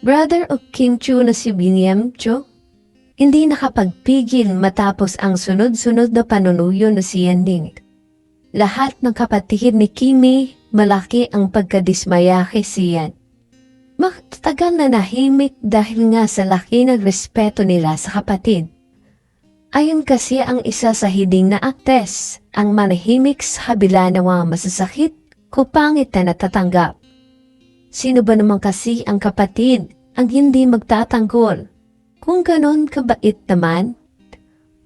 Brother of Kim Chu na si William Cho, hindi nakapagpigil matapos ang sunod-sunod na panunuyo na si Yanding. Lahat ng kapatid ni Kimi, malaki ang pagkadismaya kay Sian. Magtagal na nahimik dahil nga sa laki ng respeto nila sa kapatid. Ayon kasi ang isa sa hiding na aktes, ang manahimik sa kabila ng mga masasakit kung pangit na natatanggap. Sino ba naman kasi ang kapatid ang hindi magtatanggol? Kung ganon kabait naman,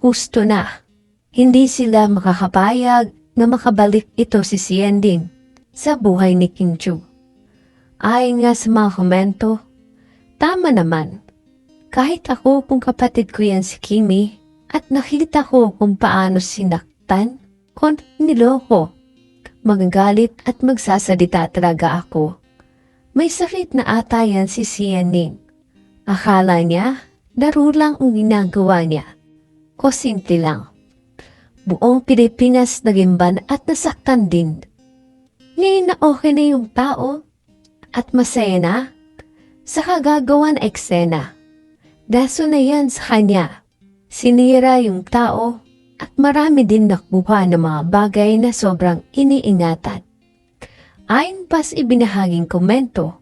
gusto na. Hindi sila makakapayag na makabalik ito si Siending sa buhay ni King Chu. Ayon nga sa mga komento, tama naman. Kahit ako kung kapatid ko yan si Kimi at nakita ko kung paano sinaktan, kung niloko, magagalit at magsasalita talaga ako. May sakit na ata yan si Sianing. Akala niya, laro lang ang ginagawa niya. O simple lang. Buong Pilipinas naging ban at nasaktan din. Ngayon na okay na yung tao at masaya na sa kagagawan eksena. Daso na yan sa kanya. Sinira yung tao at marami din nakuha ng mga bagay na sobrang iniingatan. Ayon pa sa ibinahaging komento,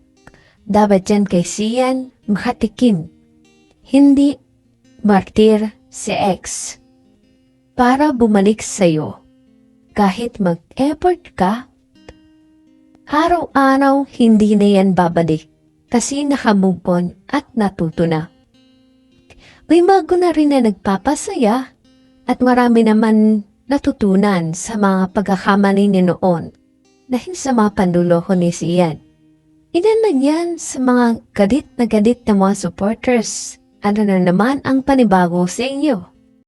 dapat yan kay Sian makatikim. Hindi martir si X. Para bumalik sa'yo. Kahit mag-effort ka, araw-araw hindi na yan babalik kasi nakamove at natuto na. May bago na rin na nagpapasaya at marami naman natutunan sa mga pagkakamali ni noon dahil sa mga panluloko ni Sian. Ilan lang yan sa mga galit na galit na mga supporters. Ano na naman ang panibago sa inyo?